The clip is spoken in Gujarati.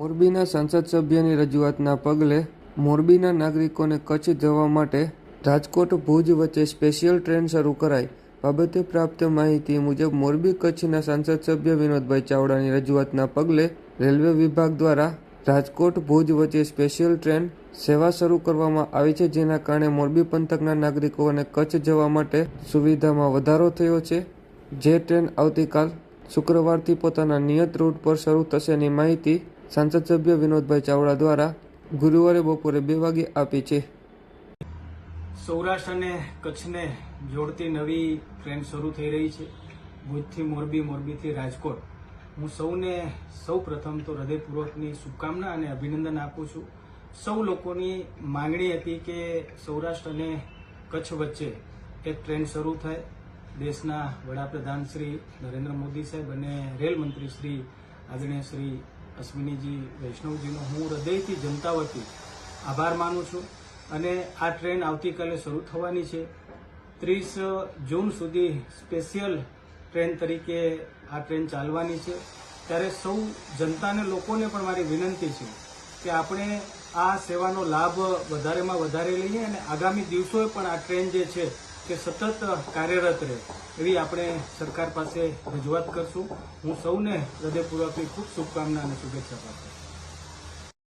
મોરબીના સંસદ સભ્યની રજૂઆતના પગલે મોરબીના નાગરિકોને કચ્છ જવા માટે રાજકોટ, ભુજ વચ્ચે સ્પેશિયલ ટ્રેન શરૂ કરાઈ. બાબતે પ્રાપ્ત માહિતી મુજબ મોરબી કચ્છના સાંસદ સભ્ય વિનોદભાઈ ચાવડાની રજૂઆતના પગલે રેલવે વિભાગ દ્વારા રાજકોટ, ભુજ વચ્ચે સ્પેશિયલ ટ્રેન સેવા શરૂ કરવામાં આવી છે, જેના કારણે મોરબી પંથકના નાગરિકોને કચ્છ જવા માટે સુવિધામાં વધારો થયો છે. જે ટ્રેન આવતીકાલ શુક્રવારથી પોતાના નિયત રૂટ પર શરૂ થશેની માહિતી સાંસદ સભ્ય વિનોદભાઈ ચાવડા દ્વારા ગુરુવારે બપોરે બે વાગે આપી છે. સૌરાષ્ટ્ર અને કચ્છને જોડતી નવી ટ્રેન શરૂ થઈ રહી છે. ભુજથી મોરબી, મોરબીથી રાજકોટ. હું સૌને સૌ પ્રથમ તો હૃદયપૂર્વકની શુભકામના અને અભિનંદન આપું છું. સૌ લોકોની માંગણી હતી કે સૌરાષ્ટ્ર અને કચ્છ વચ્ચે એક ટ્રેન શરૂ થાય. દેશના વડાપ્રધાન શ્રી નરેન્દ્ર મોદી સાહેબ અને રેલ મંત્રી શ્રી આદરણીય શ્રી અશ્વિનીજી, વૈષ્ણવજીનો હું હૃદયથી જનતા વતી આભાર માનું છું અને આ ટ્રેન આવતીકાલે શરૂ થવાની છે. ત્રીસ જૂન સુધી સ્પેશિયલ ટ્રેન તરીકે આ ટ્રેન ચાલવાની છે. ત્યારે સૌ જનતાને લોકોને પણ મારી વિનંતી છે કે આપણે આ સેવાનો લાભ વધારેમાં વધારે લઈએ અને આગામી દિવસોએ પણ આ ટ્રેન જે છે તે સતત કાર્યરત રહે, એવી આપણે સરકાર પાસે રજૂઆત કરશું. હું સૌને હૃદયપૂર્વકની ખૂબ શુભકામના અને શુભેચ્છા પાઠવું